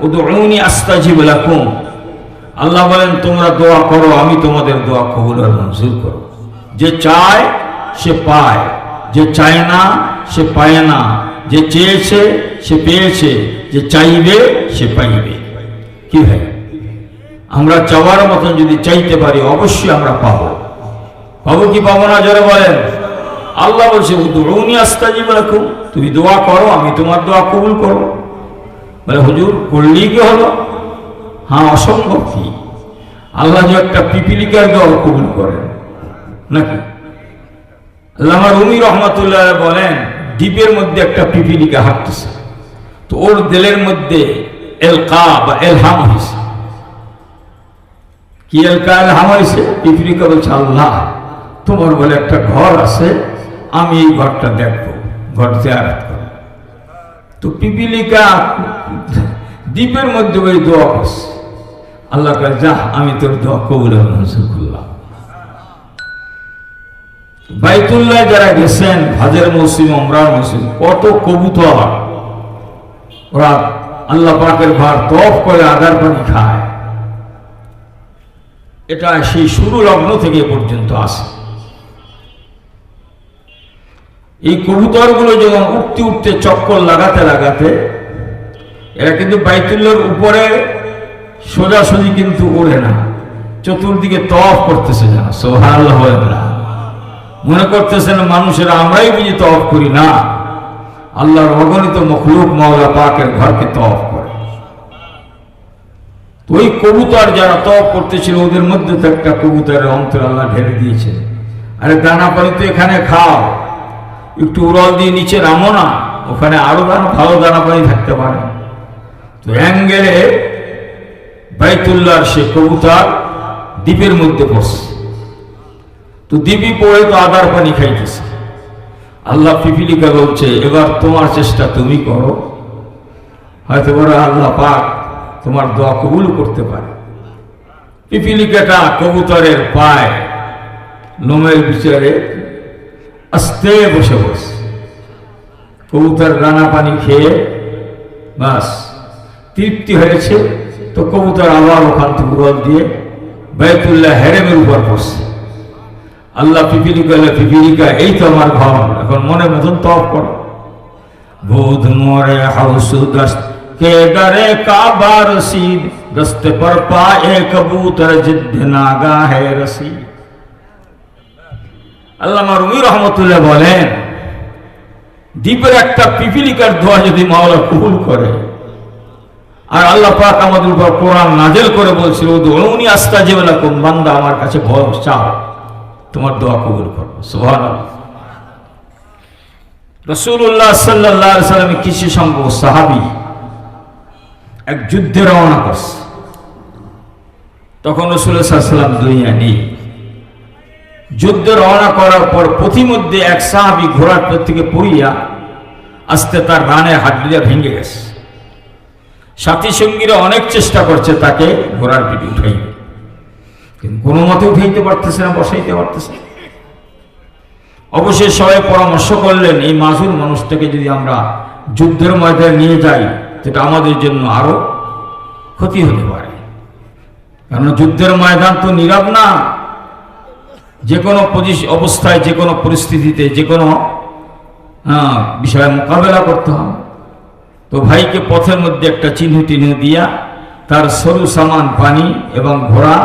উদউনি আস্তাজিব লাকুম। আল্লাহ বলেন, তোমরা দোয়া করো, আমি তোমাদের দোয়া কবুল আর মঞ্জুর করো যে চায়, সে পায়। যে চায় না, সে পায় না। যে চেয়েছে, সে পেয়েছে। যে চাইবে, সে পাইবে। কি ভাই? আমরা চাওয়ার মতন যদি চাইতে পারি, অবশ্যই আমরা পাবো। পাবো কি পাবো না যারা বলেন। আল্লাহ বলছে তুমি দোয়া করো, আমি তোমার দোয়া কবুল করো বলে, হুজুর করলেই কি হলো? হ্যাঁ অসম্ভব কি? আল্লাহ যে একটা পিপিলিকার দোয়া কবুল করেন। নাকি? আল্লাহ রুমি রহমতুল্লাহ বলেন, দ্বীপের মধ্যে একটা পিপিলিকা হাঁটতেছে। তো ওর দেলের মধ্যে এলকা বা এলহাম হয়েছে কি এলকা এলহাম হয়েছে পিপিলিকা বলছে, আল্লাহ, তোমার বলে একটা ঘর আছে, আমি এই ঘরটা দেখব, ঘর জিয়ারত করো তো পিপিলিকা দ্বীপের মধ্যে ওই দোয়া করছে। আল্লাহ কয় যা আমি তোর দোয়া কবুল মঞ্জুর করলাম। বাইতুল্লাহ যারা গেছেন, হাজের মৌসুম অমরার মৌসুম, কত কবুতর। ওরা আল্লাহ পাকের ঘর তফ করে আদার পানি খায়। এটা সেই শুরু লগ্ন থেকে পর্যন্ত আসে এই কবুতরগুলো যখন উঠতে উঠতে চক্কর লাগাতে লাগাতে, এরা কিন্তু বাইতুল্লার উপরে সোজাসুজি কিন্তু ওড়ে না। চতুর্দিকে তফ করতেছে যেন সোহাল না। মনে করতেছেন মানুষেরা আমরাই বুঝি তফ করি না। আল্লাহর অগণিত মখলুক মাওলা পাকের ঘরকে তফ করে। তো ওই কবুতর যারা তফ করতেছিল, ওদের মধ্যে তো একটা কবুতরের অন্তর আল্লাহ ঢেলে দিয়েছে। আরে দানা পানি তো এখানে খাও। একটু উড়াল দিয়ে নিচে নামো না, ওখানে আরও দানা ভালো দানা পানি থাকতে পারে। তো অ্যাঙ্গেলে বাইতুল্লাহর সে কবুতার দ্বীপের মধ্যে পড়ছে। তো দিবি পড়ে তো আদার পানি খাইতেছে। আল্লাহ পিপিলিকা বলছে, এবার তোমার চেষ্টা তুমি করো। হয়তো বড় আল্লাহ পাক তোমার দোয়া কবুল করতে পারে। পিপিলিকাটা কবুতরের পায়, লোমের বিচারে আস্তে বসে বস। কবুতর রানা পানি খেয়ে বাস, তৃপ্তি হয়েছে। তো কবুতর আবার ওখান থেকে উড়াল দিয়ে বায়তুল্লাহ হেরেমের উপর বসছে। আল্লাহ পিপিলিকা আল্লাহ পিপিলিকা এই তো আমার ভাব এখন মনে মতন তপ কর। বোধ মরে হাউসু দস্ত কে ডরে পর পায়ে কবুতর জিদ্ধ নাগা হে রসিদ আল্লামা রুমি রহমতুল্লাহ বলেন, দ্বীপের একটা পিপিলিকার দোয়া যদি মাওলা কবুল করে, আর আল্লাহ পাক আমাদের উপর কোরআন নাজেল করে বলছিল উনি আস্তা যেবেলা কোন বান্দা আমার কাছে ভয় চাও, তোমার দোয়া কবুল করব। সোহান রসুল্লাহ সাল্লাহ সাল্লামে কিছু সংখ্যক সাহাবি এক যুদ্ধে রওনা করছে। তখন রসুল্লাহাম দুনিয়া নেই। যুদ্ধে রওনা করার পর প্রতিমধ্যে এক সাহাবি ঘোড়ার পর থেকে পড়িয়া আস্তে তার রানের হাড্ডিটা ভেঙে গেছে। সাথী সঙ্গীরা অনেক চেষ্টা করছে তাকে ঘোড়ার পিঠে উঠাইবে কিন্তু কোনো মতে উঠাইতে পারতেছে না, বসাইতে পারতেছে না। অবশ্যই সবাই পরামর্শ করলেন, এই মাজুর মানুষটাকে যদি আমরা যুদ্ধের ময়দানে নিয়ে যাই, সেটা আমাদের জন্য আরও ক্ষতি হতে পারে। কারণ যুদ্ধের ময়দান তো নীরব না। যে কোনো অবস্থায় যে কোনো পরিস্থিতিতে যে কোনো বিষয়ে মোকাবেলা করতে হবে। তো ভাইকে পথের মধ্যে একটা চিহ্ন টিহ্ন দিয়া, তার সরু সামান, পানি এবং ঘোড়া,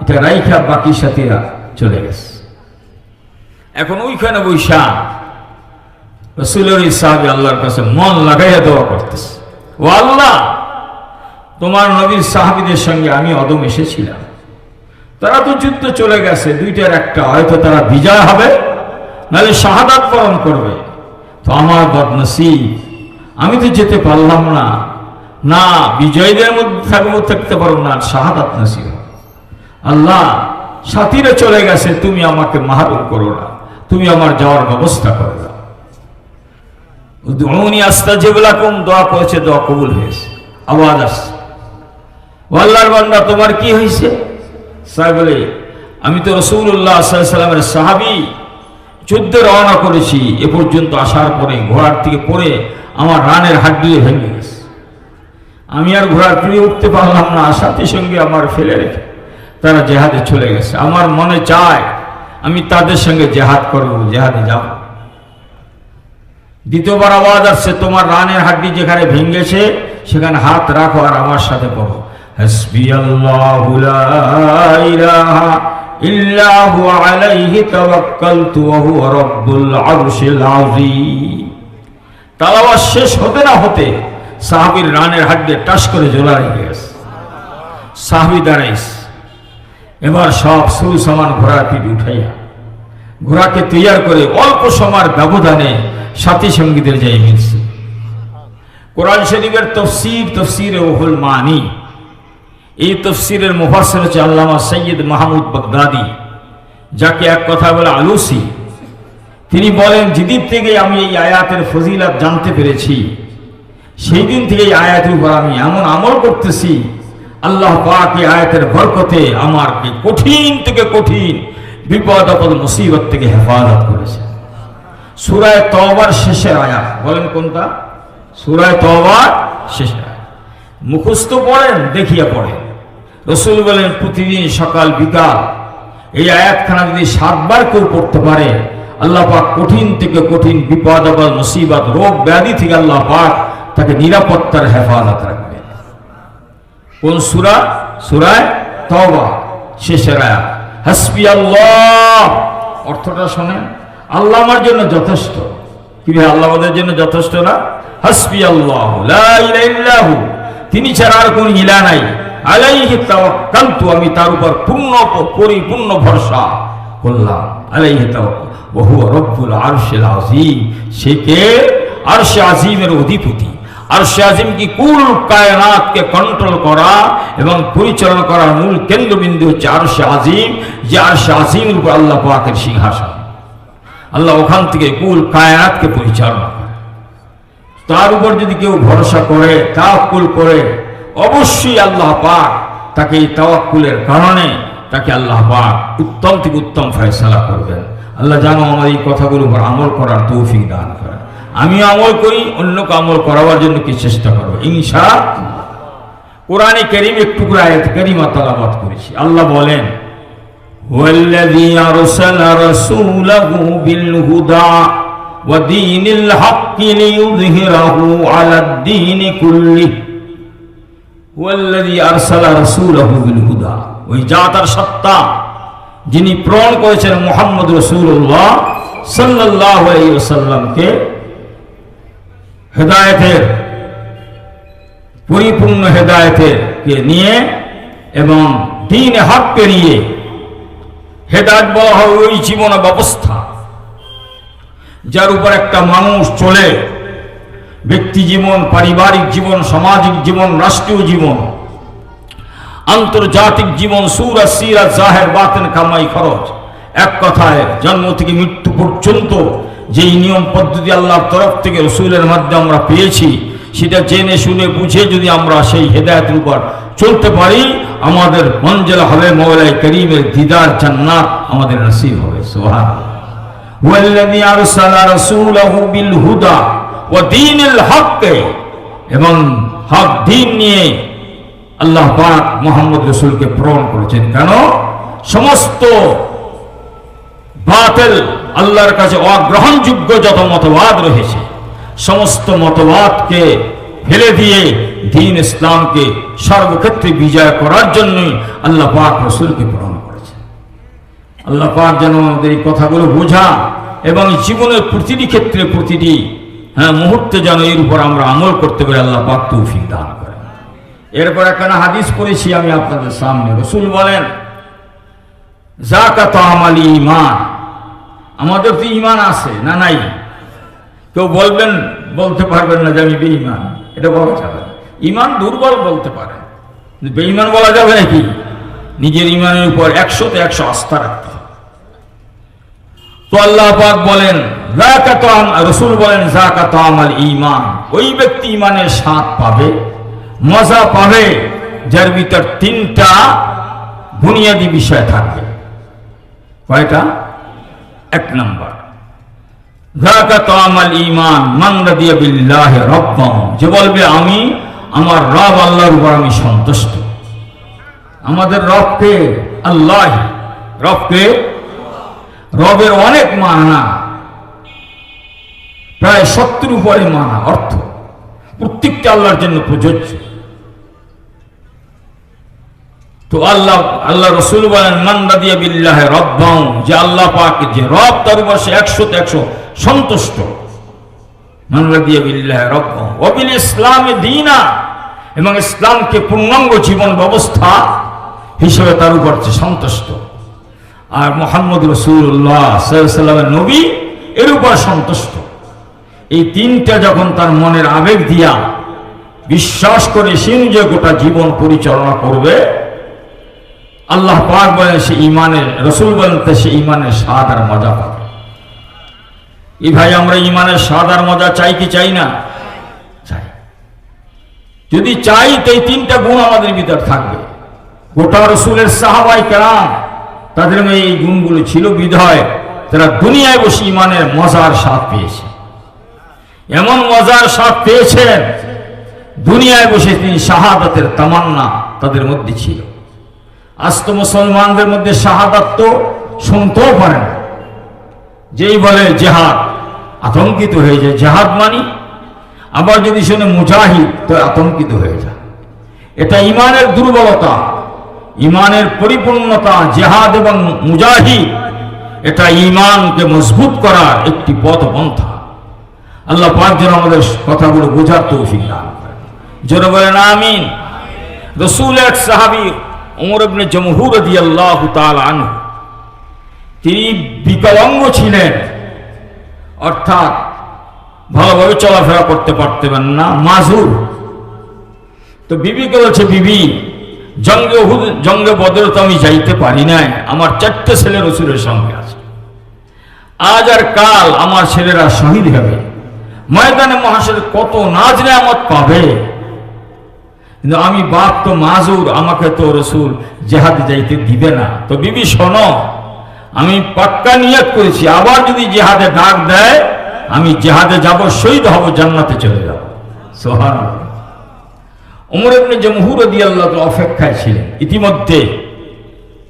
এটা রাইখা বাকি সাথীরা চলে গেছে। এখন ওইখানে বৈশা, রসুলের সাহাবি আল্লাহর কাছে মন লাগাইয়া দেওয়া করতেছে। ও আল্লাহ, তোমার নবীর সাহাবিদের সঙ্গে আমি অদম এসেছিলাম। তারা তো যুদ্ধ চলে গেছে, দুইটার একটা, হয়তো তারা বিজয় হবে, নাহলে শাহাদাত বরণ করবে। তো আমার বদনসিব, আমি তো যেতে পারলাম না। না, বিজয়ীদের মধ্যে থাকব, থাকতে পারব না শাহাদাত নসিব। আল্লাহ, সাথীরা চলে গেছে, তুমি আমাকে মাহাদুর করো না, তুমি আমার যাওয়ার ব্যবস্থা করো না। উনি আস্তা যেগুলা কম দোয়া করেছে, দোয়া কবুল হয়েছে। আওয়াজ আসছে। আল্লাহর বান্দা, তোমার কি হয়েছে? সাহেব বলে, আমি তো রসুল্লাহ সাল্লামের সাহাবি। যুদ্ধে রওনা করেছি। এ পর্যন্ত আসার পরে ঘোড়ার থেকে পড়ে আমার রানের হাড্ডি ভেঙে গেছে। আমি আর ঘোড়ার পিড়ে উঠতে পারলাম না। সাথে সঙ্গে আমার ফেলে রেখে তারা জেহাদে চলে গেছে। আমার মনে চায়, আমি তাদের সঙ্গে জেহাদ করব, জেহাদে যাব। দ্বিতীয়বার আওয়াজ আসছে, তোমার রানের হাড্ডি যেখানে ভেঙেছে, সেখানে হাত রাখো আর আমার সাথে পড়ো। আল্লাহু লা ইলাহা ইল্লা হুয়া আলাইহি তাওয়াক্কালতু ওয়া হুয়া রাব্বুল আরশিল আযীম। তালাওয়াত শেষ হতে না হতে সাহাবীর রানের হাড্ডি টাস করে জ্বলা রেখে গেছে। সাহাবি দাঁড়াইছে। এবার সব সুর সমান ঘোড়ার পিঠ উঠাইয়া, ঘোড়াকে তৈয়ার করে অল্প সময়ের ব্যবধানে সাথী সঙ্গীদের যাই মিলছে। কোরআন শরীফের তফসির, তফসিরে ওহুল মানি। এই তফসিরের মুফাসসির হচ্ছে আল্লামা সৈয়দ মাহমুদ বাগদাদি, যাকে এক কথা বলে আলুসি। তিনি বলেন, যেদিন থেকে আমি এই আয়াতের ফজিলাত জানতে পেরেছি সেই দিন থেকে এই আয়াতের উপর আমি এমন আমল করতেছি, আল্লাহ পাক এই আয়াতের বরকতে আমাকে কঠিন থেকে কঠিন বিপদ, আপদ, মুসিবত থেকে হেফাজত করেছে। সুরায় তওবার শেষের আয়াত, বলেন কোনটা? সুরায় তওবার শেষের আয়াত। মুখস্থ পড়েন, দেখিয়া পড়েন। রসুল বলেন, প্রতিদিন সকাল বিকাল এই আয়াতখানা যদি সাতবার কেউ পড়তে পারে, আল্লাহ পাক কঠিন থেকে কঠিন বিপদ আপদ মুসিবত, রোগ ব্যাধি থেকে আল্লাহ পাক তাকে নিরাপত্তার হেফাজত রাখবে কোন সুরা? সুরায় তওবা, শেষের আয়াত। হাসবি আল্লাহ অর্থটা শোনেন, আল্লাহ আমার জন্য যথেষ্ট। ভাই, আল্লাহ আমাদের জন্য যথেষ্ট না? হাসবি আল্লাহ তিনি ছাড়া আর কোন ইলা নাই। আলাইহি তাওয়াক্কালতু, আমি তার উপর পূর্ণ পরিপূর্ণ ভরসা করলাম। আলাইহি তাওয়াক্কাল ওয়া হুয়া রব্বুল আরশিল আযীম, সে কে? আরশে আজিমের অধিপতি। আরশে আজিম কি কুল কায়নাতকে কন্ট্রোল করা এবং পরিচালনা করার মূল কেন্দ্রবিন্দু হচ্ছে আরশে আজিম যে আরশে আজিমের উপর আল্লাহ পাকের সিংহাসন। আল্লাহ ওখান থেকে কুল কায়নাতকে পরিচালনা করে। তার উপর যদি কেউ ভরসা করে, তাওয়াক্কুল করে অবশ্যই আল্লাহ পাক তাকে এই তাওয়াক্কুলের কারণে তাকে আল্লাহ পাক উত্তম থেকে উত্তম ফয়সালা করবেন আল্লাহ জানো আমার এই কথাগুলোর উপর আমল করার তৌফিক দান করেন আমি আমল করি অন্যকে আমল করাবার জন্য কি চেষ্টা করবো ইনশা কোরআনে করিম একটু করে আয়াত করিমা তালাবাদ করেছি আল্লাহ বলেন والذي أرسل رسوله بالهدى ودين الحق ليظهره على الدين كله সত্তা যিনি করেছেন মোহাম্মদ রসুল্লাহ সাল্লাহ সাল্লামকে হেদায়েতের, পরিপূর্ণ হেদায়েতের কে নিয়ে এবং দিন হককে নিয়ে হেদায়ত বলা হয় ওই জীবন ব্যবস্থা, যার উপর একটা মানুষ চলে। ব্যক্তি জীবন পারিবারিক জীবন সামাজিক জীবন রাষ্ট্রীয় জীবন আন্তর্জাতিক জীবন সুরা সিরা জাহের বাতেন কামাই খরচ এক কথায় জন্ম থেকে মৃত্যু পর্যন্ত যেই নিয়ম পদ্ধতি আল্লাহর তরফ থেকে রসুলের মাধ্যমে আমরা পেয়েছি সেটা জেনে শুনে বুঝে যদি আমরা সেই হেদায়তের উপর চলতে পারি আমাদের মঞ্জেল হবে মৌলাই করিমের দিদার জান্নাত আমাদের নসিব হবে সোহান والذي أرسل رسوله بالهدى ও দিনুল হককে এবং হক দিন নিয়ে আল্লাহ পাক মোহাম্মদ রসুলকে প্রমাণ করেছেন। কেন? সমস্ত বাতেল আল্লাহর কাছে অগ্রহণযোগ্য যত মতবাদ রয়েছে, সমস্ত মতবাদকে ফেলে দিয়ে দিন ইসলামকে সর্বক্ষেত্রে বিজয় করার জন্যই আল্লাহ পাক রসুলকে প্রমাণ করেছেন। আল্লাহ পাক যেন আমাদের এই কথাগুলো বোঝা এবং জীবনের প্রতিটি ক্ষেত্রে প্রতিটি হ্যাঁ মুহূর্তে যেন এর উপর আমরা আমল করতে পারি, আল্লাহ পাক তৌফিক দান করেন। এরপর একখানা হাদিস পড়েছি আমি আপনাদের সামনে। রসুল বলেন জাকাত আমালি ইমান আমাদের তো ইমান আছে না নাই? কেউ বলবেন, বলতে পারবেন না যে আমি বেঈমান। এটা বলা যাবে ইমান দুর্বল বলতে পারে বেঈমান বলা যাবে নাকি? নিজের ইমানের উপর একশোতে একশো আস্থা রাখতে তো আল্লাহ পাক বলেন রসুল বলেন আমাল ইমান ওই ব্যক্তি ইমানের স্বাদ পাবে, মজা পাবে, যার ভিতর তিনটা বুনিয়াদি বিষয় থাকবে। কয়টা? এক নম্বর ইমান মান রাদিয়া বিল্লাহি রাব্বান যে বলবে, আমি আমার রব আল্লাহর উপর আমি সন্তুষ্ট। আমাদের রবকে আল্লাহ, রবকে রবের অনেক মানা। প্রায় সত্তর উপরে মানা, অর্থ। প্রত্যেকটা আল্লাহর জন্য প্রযোজ্য। তো আল্লাহ আল্লাহ রসুল বলেন মান্না দিয়া বিল্লাহ রব্বাউ যে আল্লাহ পাক, যে রব, তার উপর সে একশো একশো সন্তুষ্ট। মান্না দিয়া বিল্লাহ রব্বাউ অবিল ইসলামে দিনা এবং ইসলামকে পূর্ণাঙ্গ জীবন ব্যবস্থা হিসেবে তার উপর সন্তুষ্ট। আর মোহাম্মদ রসুল্লাহ সাল্লামের নবী এর উপর সন্তুষ্ট। এই তিনটা যখন তার মনের আবেগ দিয়া বিশ্বাস করে সে নিজে গোটা জীবন পরিচালনা করবে, আল্লাহ পাক বলেন সে ইমানের রসুল বলেন সে ইমানের স্বাদ আর মজা পাবে। এই ভাই, আমরা ইমানের স্বাদ আর মজা চাই কি চাই না? চাই। যদি চাই, তো এই তিনটা গুণ আমাদের ভিতর থাকবে। গোটা রসুলের সাহাবাই কেরাম তাদের মধ্যে এই গুণগুলো ছিল বিধয়, তারা দুনিয়ায় বসে ইমানের মজার স্বাদ পেয়েছে। এমন মজার স্বাদ পেয়েছেন, দুনিয়ায় বসে তিনি শাহাদাতের তামান্না তাদের মধ্যে ছিল। আজ তো মুসলমানদের মধ্যে শাহাদাত তো শুনতেও পারে না। যেই বলে জেহাদ, আতঙ্কিত হয়ে যায়। জেহাদ মানি, আবার যদি শুনে মুজাহিদ, তো আতঙ্কিত হয়ে যায়। এটা ইমানের দুর্বলতা। ইমানের পরিপূর্ণতা জেহাদ এবং মুজাহিদ, এটা ইমানকে মজবুত করার একটি পথ পন্থা আল্লাহ পাক যেন আমাদের কথাগুলো বোঝার তৌফিক দান করেন। জোরে বলেন, আমিন। রসুল এক সাহাবি ওমর ইবনে জমহুর রাদিয়াল্লাহু তাআলা আনহু, তিনি বিকলাঙ্গ ছিলেন। অর্থাৎ ভালোভাবে চলাফেরা করতে পারতেন না মাজুর তো বিবিকে বলছে, বিবি জঙ্গে জঙ্গে বদরে তো আমি যাইতে পারি নাই। আমার চারটে ছেলে রসুলের সঙ্গে আছে। আজ আর কাল আমার ছেলেরা শহীদ হবে। ময়দানে মহাশয় কত নাজ নেয়ামত পাবে। কিন্তু আমি বাপ তো মাজুর, আমাকে তো রসুল জেহাদে যাইতে দিবে না। তো বিবি, শোনো, আমি পাক্কা নিয়ত করেছি। আবার যদি জেহাদে ডাক দেয়, আমি জেহাদে যাব, শহীদ হব, জান্নাতে চলে যাব। সোহান ওমর ইবনে জমহুর রাদিয়াল্লাহু তাআলা অপেক্ষায় ছিলেন। ইতিমধ্যে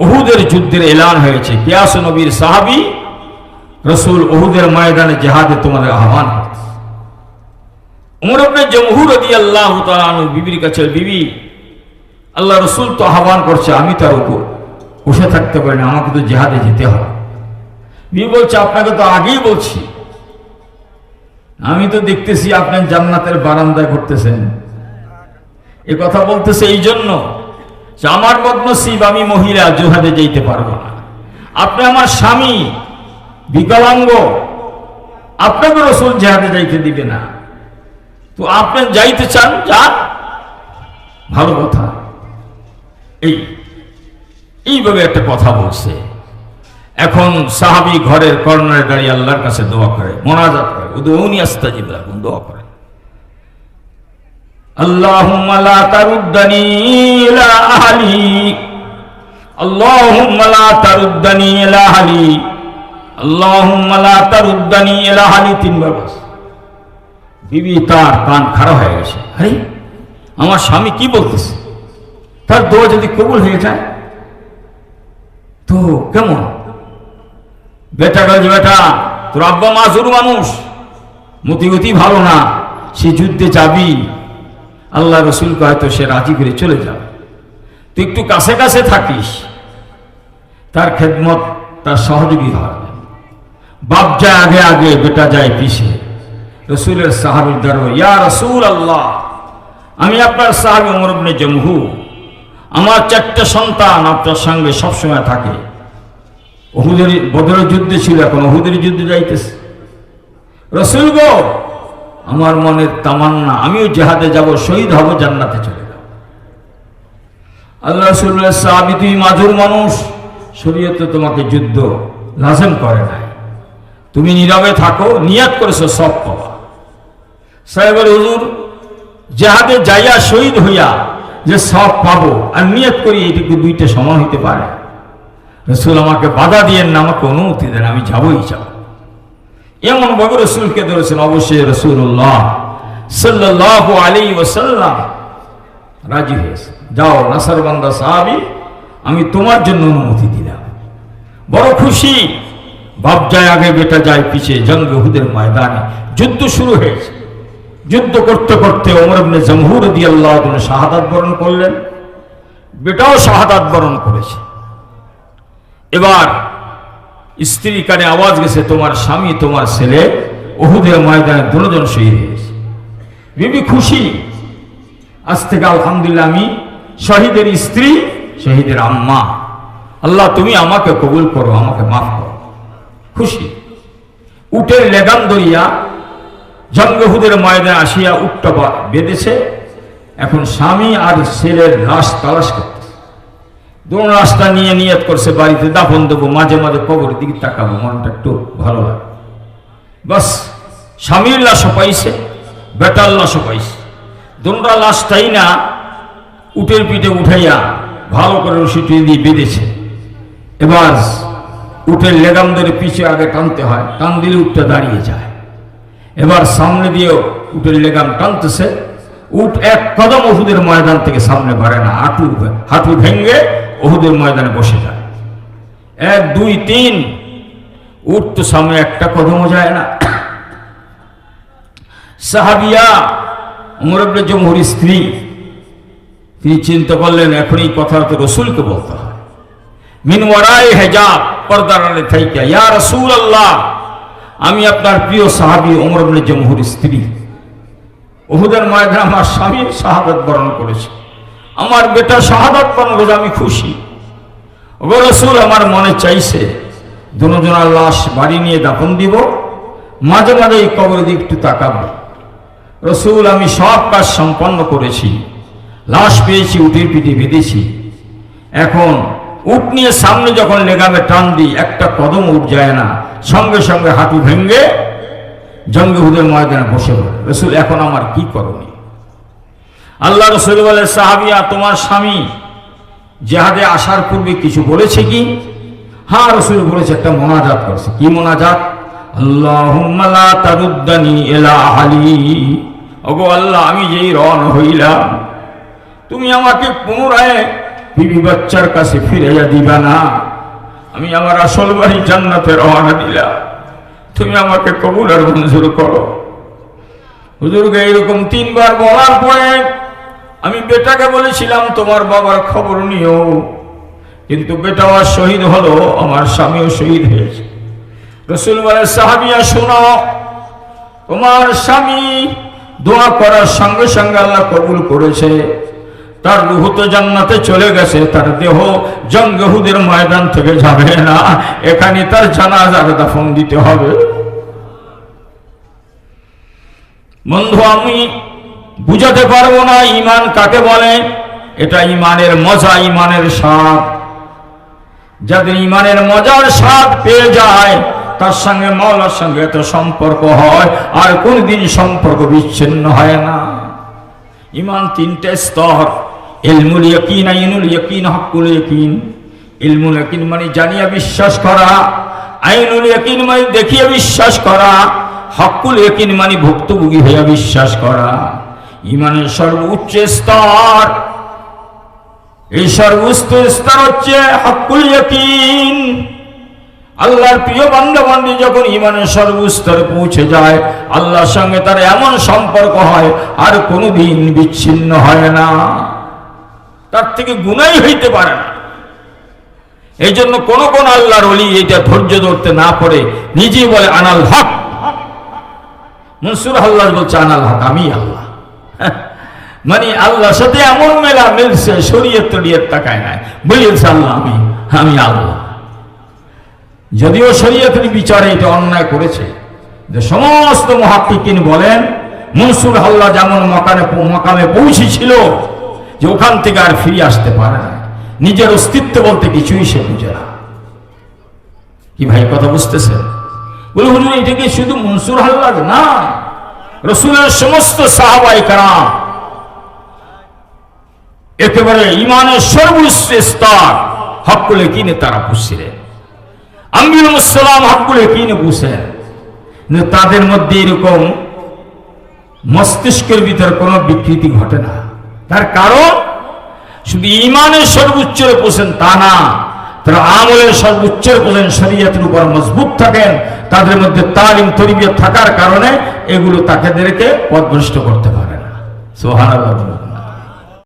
উহুদের যুদ্ধের এলান হয়েছে। কিয়াস নবীর সাহাবী রসুল উহুদের ময়দানে জেহাদে তোমাদের আহ্বান উমর ইবনে জমহুর রাদিয়াল্লাহু তাআলা বিবির কাছে, বিবি, আল্লাহ রসুল তো আহ্বান করছে, আমি তার উপর। বসে থাকতে পারি না আমাকে তো জেহাদে যেতে হবে। বিবি বলছে, আপনাকে তো আগেই বলছি। আমি তো দেখতেছি আপনার জান্নাতের বারান্দায় ঘুরতেছেন। এ কথা বলতেছে এই জন্য যে আমার বদনসিব আমি মহিলা, জোহাদে যেতে পারব না। আপনি আমার স্বামী, বিকলাঙ্গ, আপনাকে রসুল জেহাদে যাইতে দিবে না। তো আপনি যাইতে চান, যান। ভালো কথা। এই, এইভাবে একটা কথা বলছে। এখন সাহাবি ঘরের কর্নারে দাঁড়িয়ে আল্লাহর কাছে দোয়া করে, মোনাজাত করে। উদৌনি আস্তাজিব রাখুন দোয়া করে। اللهم لا تردني إلى أهلي اللهم لا تردني إلى أهلي اللهم لا تردني إلى أهلي তিনবার বলছে বিবি তার কান খারাপ হয়ে গেছে আরে আমার স্বামী কি বলতেছে তার দোয়া যদি কবুল হয়ে যায় তো কেমন বেটা বলছে বেটা তোর আব্বা মাজুর মানুষ মতিগতি ভালো না সে যুদ্ধে যাবি আল্লাহ রসুলকে হয়তো সে রাজি করে চলে যাবে তুই একটু কাছে কাছে থাকিস। তার খেদমত, তার সহযোগী হয়। বাপ যায় আগে আগে, বেটা যায় পিছে। রসুলের সাহাবির দরবার, ইয়া রসুল আল্লাহ আমি আপনার সাহাবি অমরবনে জমহু আমার চারটে সন্তান আপনার সঙ্গে সবসময় থাকে। অহুদের বদরের যুদ্ধে ছিল, এখন অহুদের যুদ্ধে যাইতেছে। রসুল গো আমার মনের তামান্না, আমিও জেহাদে যাব, শহীদ হব, জান্নাতে চলে যাব। আল্লাহ সাহাবি, তুমি মাঝুর মানুষ, শরীয়তে তোমাকে যুদ্ধ লাজেম করে নাই। তুমি নীরবে থাকো, নিয়াত করেছ, সব পাওয়া সাহেবের হুজুর, জেহাদে যাইয়া শহীদ হইয়া যে সব পাবো আর নিয়ত করি এটুকু দুইটা সময় হইতে পারে? রসুল আমাকে বাধা দিয়েন না, আমাকে অনুমতি দেন, আমি যাবই যাব। এমন ভাবে রসুলকে ধরেছেন, অবশ্যই রসুল্লাহ সাল্লাহ আলী ওসাল্লাম রাজি হয়েছে। যাও, নাসার বান্দা সাহাবি, আমি তোমার জন্য অনুমতি দিলাম। বড় খুশি। বাপ যায় আগে, বেটা যায় পিছে, জঙ্গ হুদের ময়দানে। যুদ্ধ শুরু হয়েছে। যুদ্ধ করতে করতে ওমর ইবনে জমহুর দিয়ে আল্লাহ শাহাদাত বরণ করলেন। বেটাও শাহাদাত বরণ করেছে। এবার স্ত্রী কানে আওয়াজ গেছে, তোমার স্বামী, তোমার ছেলে ওহুদের ময়দানে দুজন শহীদ হয়েছে। বিবি খুশি। আজ থেকে আলহামদুলিল্লাহ আমি শহীদের স্ত্রী, শহীদের আম্মা। আল্লাহ, তুমি আমাকে কবুল করো, আমাকে মাফ করো। খুশি। উটের লেগাম দরিয়া জঙ্গহুদের ময়দানে আসিয়া উটটা বা- বেঁধেছে। এখন স্বামী আর ছেলের লাশ তালাশ করতেছে দোনো রাস্তা নিয়ে নিয়ত করছে, বাড়িতে দাফন দেবো, মাঝে মাঝে কবর দিকে তাকাবো, মনটা একটু ভালো লাগে। বাস, স্বামীর লাশও পাইছে, বেটার লাশও পাইছে। দোনটা লাশটাই না, উটের পিঠে উঠাইয়া ভালো করে রশিটি দিয়ে বেঁধেছে। এবার উটের লেগাম ধরে পিছে আগে টানতে হয়, টান দিলে উঠটা দাঁড়িয়ে যায়। এবার সামনে দিয়েও উটের লেগাম টানতেছে উট এক কদম ওষুধের ময়দান থেকে সামনে বাড়ে না, হাঁটু হাঁটু ভেঙ্গে ওহুদের ময়দানে বসে যায়। এক, দুই, তিন উট তো সামনে একটা কদমও যায় না। সাহাবিয়া উমরবনে জমহুর স্ত্রী, তিনি চিন্তা করলেন, এখন এই কথা তো রসুলকে বলতে হয়। মিন ওয়ারাই হেজাব, পর্দার আড়ালে থাইকা, ইয়া রসুল আল্লাহ আমি আপনার প্রিয় সাহাবি ওমর ইবনে জমহুর স্ত্রী। ওহুদের ময়দানে আমার স্বামী শাহাদাত বরণ করেছে। আমার বেটা শাহাদাত বরণ করেছে, আমি খুশি। ওগো রসুল, আমার মনে চাইছে, দুজনার লাশ বাড়ি নিয়ে দাফন দিব, মাঝে মাঝে এই কবর দিকে একটু তাকাবো। রসুল, আমি সব কাজ সম্পন্ন করেছি, লাশ পেয়েছি, উঠের পিঠে বেঁধেছি। এখন উট নিয়ে সামনে যখন লেগামে টান দিই, একটা কদম উঠ যায় না, সঙ্গে সঙ্গে হাঁটু ভেঙ্গে জঙ্গে হুদের ময়দানে বসে রসুল, এখন আমার কি করণীয়? আল্লাহ রসুল বলে সাহাবিয়া, তোমার স্বামী জেহাদে আসার পূর্বে কিছু বলেছে কি? হ্যাঁ রসুল বলেছে, একটা মোনাজাত করেছে। কি মোনাজাত? আহলি। ওগো আল্লাহ, আমি যেই রন হইলাম, তুমি আমাকে পুনরায় বিবি বাচ্চার কাছে ফিরাইয়া দিবা না। আমি আমার আসল বাড়ি জান্নাতে রওনা দিলাম। তুমি আমাকে কবুল আর মঞ্জুর করো। হুজুরকে এরকম তিনবার বলার পরে আমি বেটাকে বলেছিলাম, তোমার বাবার খবর নিও। কিন্তু বেটাও শহীদ হলো, আমার স্বামীও শহীদ হয়েছে। রসুল বলে সাহাবিয়া শোনো, তোমার স্বামী দোয়া করার সঙ্গে সঙ্গে আল্লাহ কবুল করেছে। তার রুহ তো জান্নাতে চলে গেছে, তার দেহ জঙ্গহুদের ময়দান থেকে যাবে না। এখানে তার জানাজার দাফন দিতে হবে। বন্ধু, আমি বুঝাতে পারব না ইমান কাকে বলে। এটা ইমানের মজা ইমানের স্বাদ। যাদের ইমানের মজার স্বাদ পেয়ে যায়, তার সঙ্গে মৌলার সঙ্গে তো সম্পর্ক হয়, আর কোনদিন সম্পর্ক বিচ্ছিন্ন হয় না। ইমান তিনটে স্তর। ইলমুল ইয়াকিন আইনুল ইয়াকিন হকুল ইয়াকিন। ইলমুল ইয়াকিন মানে জানিয়া বিশ্বাস করা, আইনুল ইয়াকিন মানে দেখিয়া বিশ্বাস করা হকুল ইয়াকিন মানে ভুক্তভোগী হইয়া বিশ্বাস করা। ইমানের সর্বোচ্চ স্তর, এই সর্বোচ্চ স্তর হচ্ছে হকুল ইয়াকিন। আল্লাহর প্রিয় বান্ধবান্ধী যখন ইমানের সর্বস্তরে পৌঁছে যায়, আল্লাহর সঙ্গে তার এমন সম্পর্ক হয়, আর কোনোদিন বিচ্ছিন্ন হয় না। তার থেকে গুণাই হইতে পারে না। এই জন্য কোন কোন আল্লাহর অলি এটা ধৈর্য ধরতে না পারে নিজেই বলে, আনাল হক। মনসুর আল্লাহ বলছে, আনাল হক, আমি আল্লাহ। মানে আল্লাহর সাথে এমন মেলা মিলছে, শরীয়ত টরিয়ত তাকায় নাই। বলিয়েছে আল্লাহ, আমি আমি আল্লাহ। যদিও শরীয়তের বিচারে এটা অন্যায় করেছে, যে সমস্ত মহাকিকিন বলেন মনসুর হাল্লা যেমন মকানে, মকামে পৌঁছেছিল যে ওখান থেকে আর ফিরে আসতে পারে না। নিজের অস্তিত্ব বলতে কিছুই সে বুঝে না। কি ভাই, কথা বুঝতেছেন? বলে, হুজুর এটা কি শুধু মনসুর হাল্লাদ না। রসুলের সমস্ত সাহাবাই কারাম একেবারে ইমানের সর্বোচ্চ স্তর হকুলে কিনে তারা বুঝছিলেন আম্বির মুসালাম হকুলে কিনে বুঝেন তাদের মধ্যে এরকম মস্তিষ্কের ভিতর কোনো বিকৃতি ঘটে না। তার কারণ, শুধু ইমানের সর্বোচ্চ পোষেন তা না, তারা আমলের সর্বোচ্চ পোষেন শরীয়তের উপর মজবুত থাকেন, তাদের মধ্যে তালিম তরিবিয়ত থাকার কারণে এগুলো তাকে দেরকে পদভ্রষ্ট করতে পারে না। সোহান